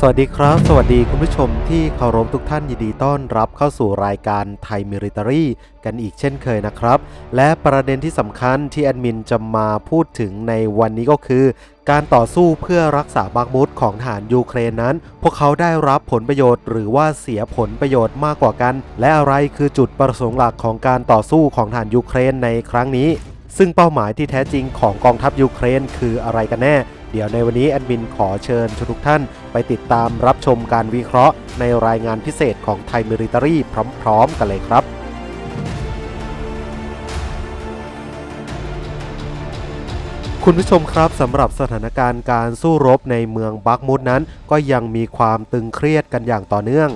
สวัสดีครับ สวัสดีคุณผู้ชมที่เคารพทุกท่านยินดีต้อนรับเข้าสู่รายการไทยมิริต a รีกันอีกเช่นเคยนะครับ และประเด็นที่สำคัญที่แอดมินจะมาพูดถึงในวันนี้ก็คือ การต่อสู้เพื่อรักษาบากมุดของทหารยูเครนนั้น พวกเขาได้รับผลประโยชน์หรือว่าเสียผลประโยชน์มากกว่ากัน และอะไรคือจุดประสงค์หลักของการต่อสู้ของทหารยูเครนในครั้งนี้ ซึ่งเป้าหมายที่แท้จริงของกองทัพยูเครนคืออะไรกันแน่ เดี๋ยวในวันนี้แอดมินขอเชิญทุกท่านไปติดตามรับชมการวิเคราะห์ ในรายงานพิเศษของไทยมิริตรีพร้อม ๆ กันเลยครับคุณผู้ชมครับสำหรับสถานการณ์การสู้รบในเมืองบักมุดนั้น ก็ยังมีความตึงเครียดกันอย่างต่อเนื่อง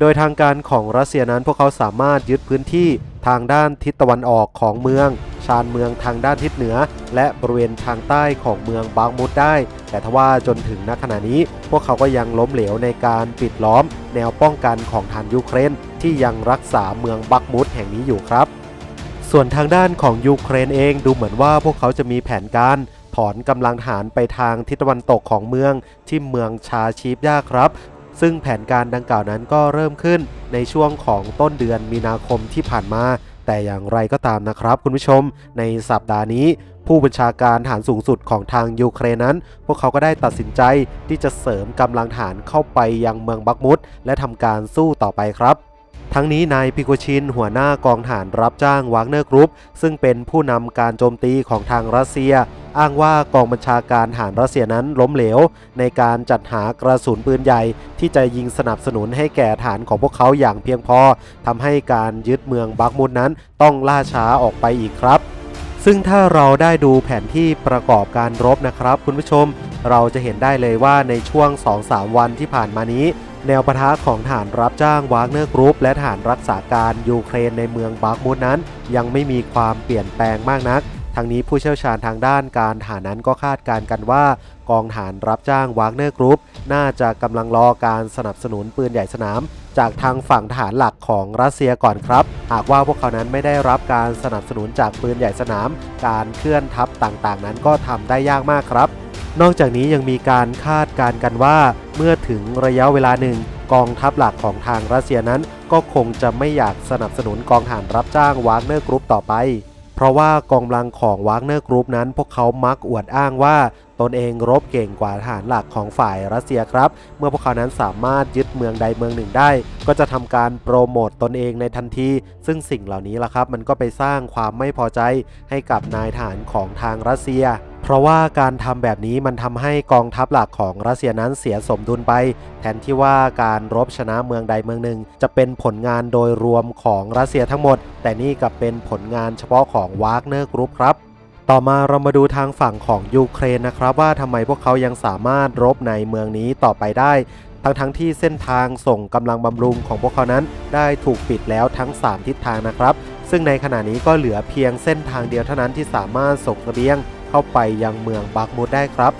โดยทางการของรัสเซียนั้นพวกเขาสามารถยึดพื้นที่ทางด้านทิศตะวันออกของเมือง ชานเมืองทางด้านทิศเหนือ และบริเวณทางใต้ของเมืองบางมุดได้ แต่ทว่าจนถึงณขณะนี้ พวกเขาก็ยังล้มเหลวในการปิดล้อม แนวป้องกันของฐานยูเครน ที่ยังรักษาเมืองบักมุดแห่งนี้อยู่ครับ ส่วนทางด้านของยูเครนเองดูเหมือนว่าพวกเขาจะมีแผนการถอนกำลังทหารไปทางทิศตะวันตกของเมืองที่เมืองชาชีฟยาครับ ซึ่งแผนการดังกล่าวนั้นก็เริ่มขึ้นในช่วงของต้นเดือนมีนาคมที่ผ่านมา แต่อย่างไรก็ตามนะครับคุณผู้ชม ในสัปดาห์นี้ผู้บัญชาการฐานสูงสุดของทางยูเครนนั้น พวกเขาก็ได้ตัดสินใจที่จะเสริมกำลังฐานเข้าไปยังเมืองบักมุดและทำการสู้ต่อไปครับทั้งนี้นายพิโกชิน หัวหน้ากองฐานรับจ้างวากเนอร์กรุ๊ปซึ่งเป็นผู้นำการโจมตีของทางรัสเซีย อ้างว่ากองบัญชาการฐานรัสเซียนั้นล้มเหลว ในการจัดหากระสุนปืนใหญ่ ที่จะยิงสนับสนุนให้แก่ฐานของพวกเขาอย่างเพียงพอทำให้การยึดเมืองบักมุดนั้นต้องล่าช้าออกไปอีกครับซึ่งถ้าเราได้ดูแผนที่ประกอบการรบนะครับ คุณผู้ชม เราจะเห็นได้เลยว่าในช่วง 2-3 วันที่ผ่านมานี้ แนวปะทะของฐานรับจ้างวากเนอร์กรุ๊ปและฐานรักษาการยูเครนในเมืองบาร์กมุดนั้น ยังไม่มีความเปลี่ยนแปลงมากนัก ทางนี้ผู้เชี่ยวชาญทางด้านการทหารนั้นก็คาดการกันว่ากองฐานรับจ้างวากเนอร์กรุ๊ปน่าจะกำลังรอการสนับสนุนปืนใหญ่สนาม จากทางฝั่งทหารหลักของรัสเซียก่อนครับ หากว่าพวกเขานั้นไม่ได้รับการสนับสนุนจากปืนใหญ่สนาม การเคลื่อนทัพต่างๆ นั้นก็ทำได้ยากมากครับ นอกจากนี้ยังมีการคาดการกันว่าเมื่อถึงระยะเวลาหนึ่งกองทัพหลักของทางรัสเซียนั้น ก็คงจะไม่อยากสนับสนุนกองทหารรับจ้างวากเนอร์กรุ๊ปต่อไป เพราะว่ากองกำลังของวากเนอร์กรุ๊ปนั้นพวกเขามักอวดอ้างว่าตนเองรบเก่งกว่าทหารหลักของฝ่ายรัสเซียครับ เมื่อพวกเขานั้นสามารถยึดเมืองใดเมืองหนึ่งได้ ก็จะทำการโปรโมตตนเองในทันที ซึ่งสิ่งเหล่านี้ล่ะครับ มันก็ไปสร้างความไม่พอใจให้กับนายทหารของทางรัสเซีย เพราะว่าการทำแบบนี้มันทำให้กองทัพหลักของรัสเซียนั้นเสียสมดุลไป แทนที่ว่าการรบชนะเมืองใดเมืองหนึ่ง จะเป็นผลงานโดยรวมของรัสเซียทั้งหมด แต่นี่กลับเป็นผลงานเฉพาะของวากเนอร์กรุ๊ปครับต่อมาเรามาดูทางฝั่งของยูเครนนะครับ ว่าทำไมพวกเขายังสามารถรบในเมืองนี้ต่อไปได้ ทั้งทั้งที่เส้นทางส่งกำลังบำรุงของพวกเขานั้น ได้ถูกปิดแล้วทั้ง 3 ทิศทางนะครับ ซึ่งในขณะนี้ก็เหลือเพียงเส้นทางเดียวเท่านั้นที่สามารถส่งเสบียง เข้าไปยังเมืองบักมุดได้ครับ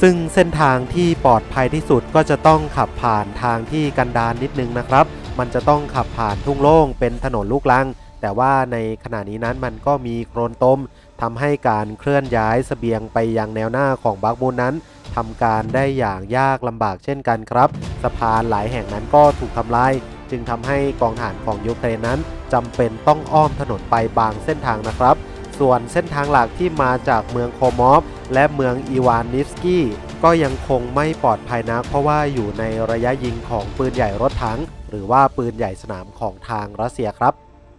ซึ่งเส้นทางที่ปลอดภัยที่สุดก็จะต้องขับผ่านทางที่กันดารนนิดนึงนะครับ มันจะต้องขับผ่านทุ่งโล่งเป็นถนนลูกลัง แต่ว่าในขณะนี้นั้นมันก็มีโครนตมทำให้การเคลื่อนย้ายเสบียงไปยังแนวหน้าของบักมุนนั้นทำการได้อย่างยากลำบากเช่นกันครับ สะพานหลายแห่งนั้นก็ถูกทำลาย จึงทำให้กองทหารของยูเครนนั้นจำเป็นต้องอ้อมถนนไปบางเส้นทางนะครับ ส่วนเส้นทางหลักที่มาจากเมืองโคมอฟและเมืองอีวานนิฟสกี้ก็ยังคงไม่ปลอดภัยนักเพราะว่าอยู่ในระยะยิงของปืนใหญ่รถถัง หรือว่าปืนใหญ่สนามของทางรัสเซียครับ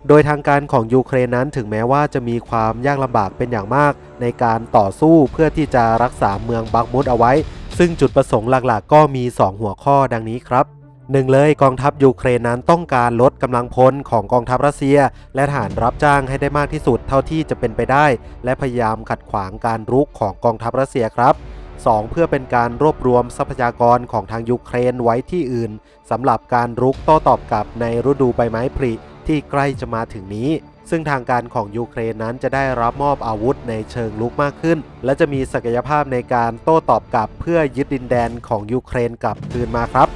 โดยทางการของยูเครนนั้นถึงแม้ว่าจะมีความยากลำบากเป็นอย่างมาก ในการต่อสู้เพื่อที่จะรักษาเมืองบักมุดเอาไว้ ซึ่งจุดประสงค์หลักๆ ก็มี 2 หัวข้อดังนี้ครับ หนึ่งเลยกองทัพยูเครนนั้นต้องการลดกำลังพลของกองทัพรัสเซีย และทหารรับจ้างให้ได้มากที่สุดเท่าที่จะเป็นไปได้ และพยายามขัดขวางการรุกของกองทัพรัสเซียครับ 2. เพื่อเป็นการรวบรวมทรัพยากรของทางยูเครนไว้ที่อื่นสำหรับการรุกโต้ตอบกลับในฤดูใบไม้ผลิที่ใกล้จะมาถึงนี้ซึ่งทางการของยูเครนนั้นจะได้รับมอบอาวุธในเชิงลุกมากขึ้น และจะมีศักยภาพในการโต้ตอบกลับเพื่อยึดดินแดนของยูเครนกลับคืนมาครับ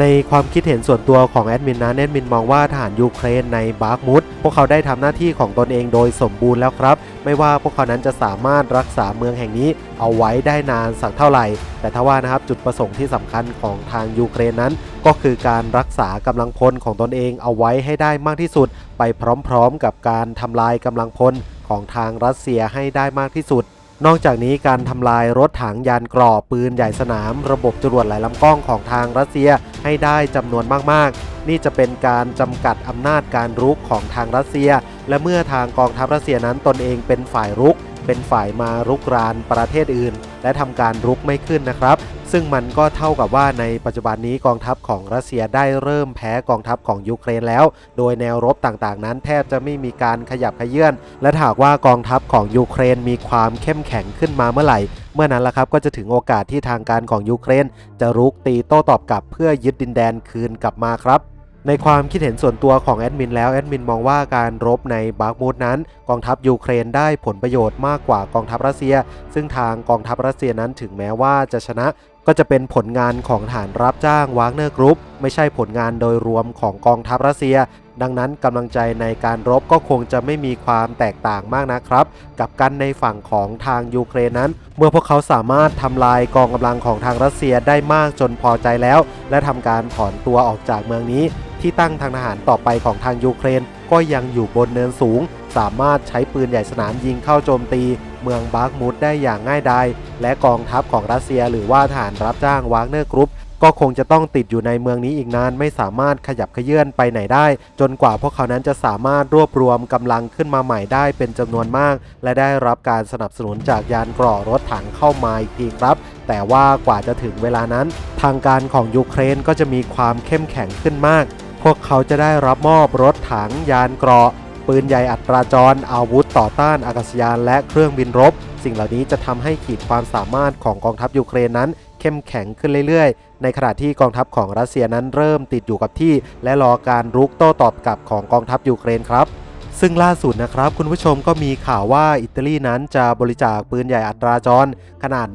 ในความคิดเห็นส่วนตัวของแอดมินนะแอดมินมองว่าทหารยูเครนในบาร์กมุดพวกเขาได้ทำหน้าที่ของตนเองโดยสมบูรณ์แล้วครับ ไม่ว่าพวกเขานั้นจะสามารถรักษาเมืองแห่งนี้เอาไว้ได้นานสักเท่าไหร่ แต่ถ้าว่านะครับจุดประสงค์ที่สำคัญของทางยูเครนนั้น ก็คือการรักษากำลังพลของตนเองเอาไว้ให้ได้มากที่สุด ไปพร้อมๆ กับการทำลายกำลังพลของทางรัสเซียให้ได้มากที่สุด นอกจากนี้การทำลายรถถังยานกรอบปืนใหญ่สนาม ระบบจรวดหลายลำกล้องของทางรัสเซียให้ได้จำนวนมากๆ นี่จะเป็นการจำกัดอำนาจการรุกของทางรัสเซีย และเมื่อทางกองทัพรัสเซียนั้นตนเองเป็นฝ่ายรุก เป็นฝ่ายมารุกรานประเทศอื่น และทำการรุกไม่ขึ้นนะครับ ซึ่งมันก็เท่ากับว่าในปัจจุบันนี้กองทัพของรัสเซียได้เริ่มแพ้กองทัพของยูเครนแล้ว โดยแนวรบต่างๆ นั้นแทบจะไม่มีการขยับขยื่นและหากว่ากองทัพของยูเครนมีความเข้มแข็งขึ้นมาเมื่อไหร่เมื่อนั้นละครับก็จะถึงโอกาสที่ทางการของยูเครน จะรุกตีโต้ตอบกลับเพื่อยึดดินแดนคืนกลับมาครับ ในความคิดเห็นส่วนตัวของแอดมินแล้วแอดมินมองว่าการรบในบาร์กมูดนั้น กองทัพยูเครนได้ผลประโยชน์มากกว่ากองทัพรัสเซีย ซึ่งทางกองทัพรัสเซียนั้นถึงแม้ว่าจะชนะก็จะเป็นผลงานของฐานรับจ้างวากเนอร์กรุ๊ปไม่ใช่ผลงานโดยรวมของกองทัพรัสเซีย ดังนั้นกำลังใจในการรบก็คงจะไม่มีความแตกต่างมากนะครับ กับกันในฝั่งของทางยูเครนนั้น เมื่อพวกเขาสามารถทำลายกองกำลังของทางรัสเซียได้มากจนพอใจแล้ว และทำการถอนตัวออกจากเมืองนี้ ที่ตั้งทางทหารต่อไปของทางยูเครน ก็ยังอยู่บนเนินสูง สามารถใช้ปืนใหญ่สนามยิงเข้าโจมตี เมืองบาร์กมุดได้อย่างง่ายดายและกองทัพของรัสเซียหรือว่าทหารรับจ้างวากเนอร์กรุ๊ปก็คงจะต้องติดอยู่ในเมืองนี้อีกนาน ไม่สามารถขยับขยื่นไปไหนได้ จนกว่าพวกเขานั้นจะสามารถรวบรวมกำลังขึ้นมาใหม่ได้เป็นจำนวนมาก และได้รับการสนับสนุนจากยานกรอรถถังเข้ามาอีกทีครับ แต่ว่ากว่าจะถึงเวลานั้น ทางการของยูเครนก็จะมีความเข้มแข็งขึ้นมาก พวกเขาจะได้รับมอบรถถังยานเกราะ ปืนใหญ่อัตราจร อาวุธต่อต้านอากาศยานและเครื่องบินรบ สิ่งเหล่านี้จะทำให้ขีดความสามารถของกองทัพยูเครนนั้น เข้มแข็งขึ้นเรื่อยๆ ในขณะที่กองทัพของรัสเซียนั้นเริ่มติดอยู่กับที่ และรอการรุกโต้ตอบกลับของกองทัพยูเครนครับ ซึ่งล่าสุดนะครับ คุณผู้ชมก็มีข่าวว่าอิตาลีนั้นจะบริจาคปืนใหญ่อัตราจร ขนาด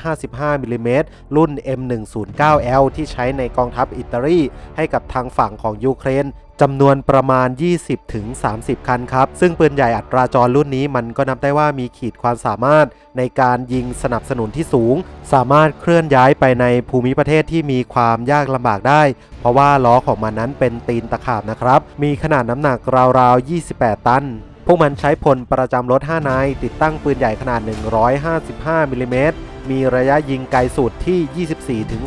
155มิลลิเมตรรุ่น M109L ที่ใช้ในกองทัพอิตาลีให้กับทางฝั่งของยูเครน จำนวนประมาณ 20-30คันครับ ซึ่งปืนใหญ่อัตราจรรุ่นนี้มันก็นับได้ว่ามีขีดความสามารถในการยิงสนับสนุนที่สูง สามารถเคลื่อนย้ายไปในภูมิประเทศที่มีความยากลำบากได้ เพราะว่าล้อของมันนั้นเป็นตีนตะขาบนะครับ มีขนาดน้ำหนักราวๆ 28 ตันพวกมันใช้พลประจำรถ5นายติดตั้งปืนใหญ่ขนาด 155มิลลิเมตร มีระยะยิงไกลสุดที่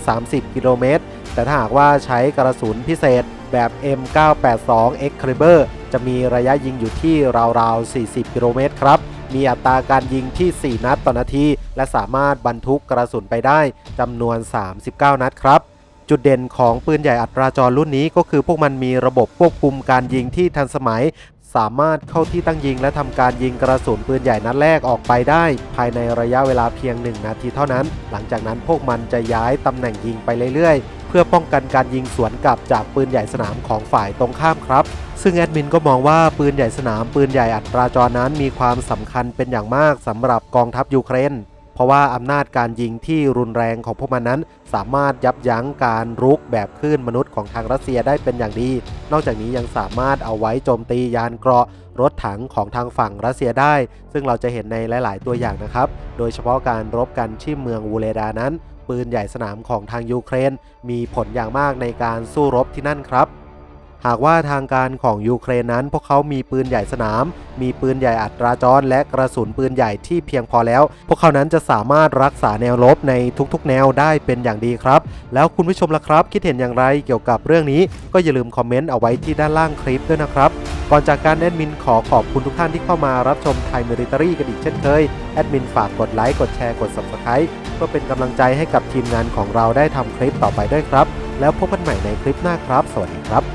24-30 กิโลเมตร แต่ถ้าหากว่าใช้กระสุนพิเศษแบบ M982 Excalibur จะมีระยะยิงอยู่ที่ราวๆ 40 กิโลเมตรครับ มีอัตราการยิงที่ 4 นัดต่อนาที และสามารถบรรทุกกระสุนไปได้จำนวน 39 นัดครับจุดเด่นของปืนใหญ่อัตราจรรุ่นนี้ก็คือพวกมันมีระบบควบคุมการยิงที่ทันสมัย สามารถเข้าที่ตั้งยิงและทำการยิงกระสุนปืนใหญ่นัดแรกออกไปได้ ภายในระยะเวลาเพียง 1 นาทีเท่านั้น หลังจากนั้นพวกมันจะย้ายตำแหน่งยิงไปเรื่อยๆ เพื่อป้องกันการยิงสวนกลับจากปืนใหญ่สนามของฝ่ายตรงข้ามครับ ซึ่งแอดมินก็มองว่าปืนใหญ่สนามปืนใหญ่อัตราจรนั้นมีความสำคัญเป็นอย่างมากสำหรับกองทัพยูเครน เพราะว่าอำนาจการยิงที่รุนแรงของพวกมันนั้น สามารถยับยั้งการรุกแบบคลื่นมนุษย์ของทางรัสเซียได้เป็นอย่างดี นอกจากนี้ยังสามารถเอาไว้โจมตียานเกราะรถถังของทางฝั่งรัสเซียได้ ซึ่งเราจะเห็นในหลาย ๆ ตัวอย่างนะครับ โดยเฉพาะการรบกันที่เมืองวูเลดานั้น ปืนใหญ่สนามของทางยูเครน มีผลอย่างมากในการสู้รบที่นั่นครับ หากว่าทางการของยูเครนนั้น พวกเขามีปืนใหญ่สนาม มีปืนใหญ่อัตราจร และกระสุนปืนใหญ่ที่เพียงพอแล้ว พวกเขานั้นจะสามารถรักษาแนวรบในทุกๆ แนวได้เป็นอย่างดีครับ แล้วคุณผู้ชมล่ะครับ คิดเห็นอย่างไรเกี่ยวกับเรื่องนี้ ก็อย่าลืมคอมเมนต์เอาไว้ที่ด้านล่างคลิปด้วยนะครับ ก่อนจากการแอดมินขอขอบคุณทุกท่านที่เข้ามารับชมไทยมิลิเตอรี่กันอีกเช่นเคยแอดมินฝากกดไลค์กดแชร์กด subscribe เพื่อเป็นกำลังใจให้กับทีมงานของเราได้ทำคลิปต่อไปด้วยครับ แล้วพบกันใหม่ในคลิปหน้าครับ สวัสดีครับ